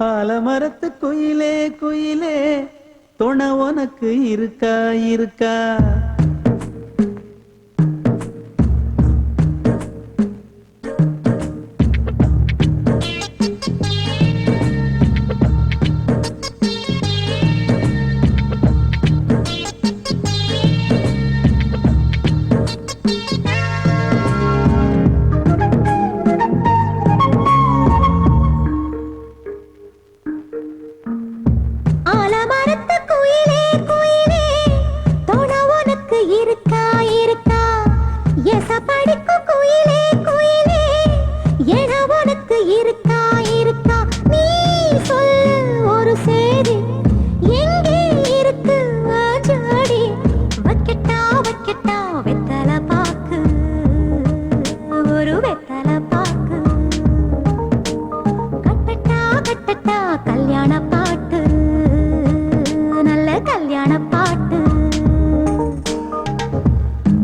ஆலமரத்து குயிலே குயிலே துணை உனக்கு இருக்கா இருக்கா?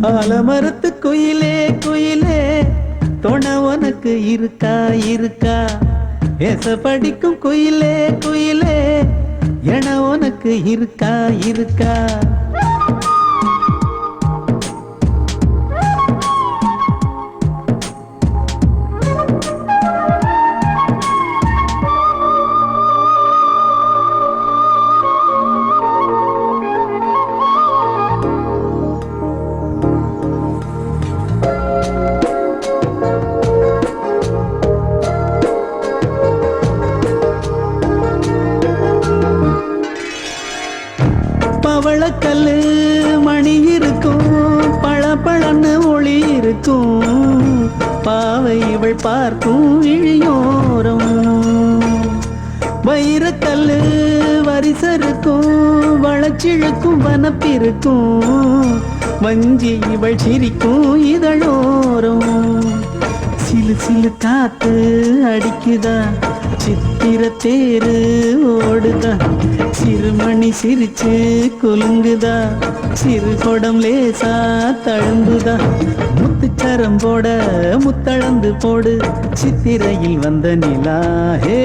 ஆலமரத்து குயிலே. குயிலே துணை உனக்கு இருக்கா இருக்கா? எச படிக்கும் குயிலே குயிலே. என உனக்கு இருக்கா இருக்கா? பவளக்கல்லு மணி இருக்கும் பளபளன்னு ஒளி இருக்கும். பாவை இவள் பார்க்கும் இழியோரம். வைரக்கல் வரிசருக்கும் வளச்சிழுக்கும் வனப்பிருக்கும். வஞ்சி இவள் சிரிக்கும் இதழோரம். சிலு சிலு காத்து அடிக்குதா சித்திர தேரு ஓடுதா. சிறுமணி சிரிச்சு குலுங்குதா? சிறு குடம் லேசா தழும்புதா? முத்துச்சரம் போட முத்தளந்து போடு. சித்திரையில் வந்த நிலா ஹே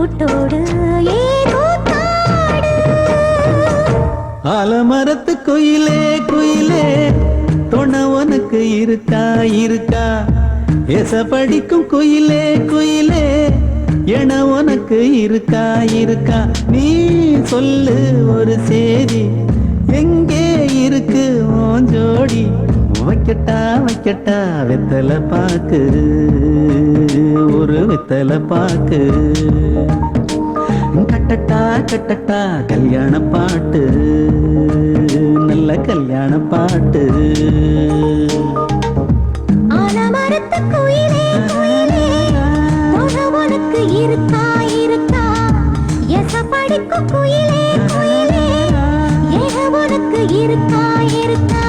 கூட்டோடு ஆலமரத்து குயிலே குயிலே துணை உனக்கு இருக்கா இருக்கா? எச படிக்கும் குயிலே குயிலே என உனக்கு இருக்கா இருக்கா? நீ சொல்லு ஒரு சேதி எங்கே இருக்கு ஓஞ்சோடி ஜோடி? வைக்கட்டா வைக்கட்டா வெத்தலை பாக்கு ஒரு வெத்தலை பாக்கு. கட்டட்டா கட்டட்டா கல்யாண பாட்டு. நல்ல கல்யாண பாட்டு. இருக்கா இருக்கா? எச படிக்கும் குயிலே குயிலே உனக்கு இருக்கா இருக்கா?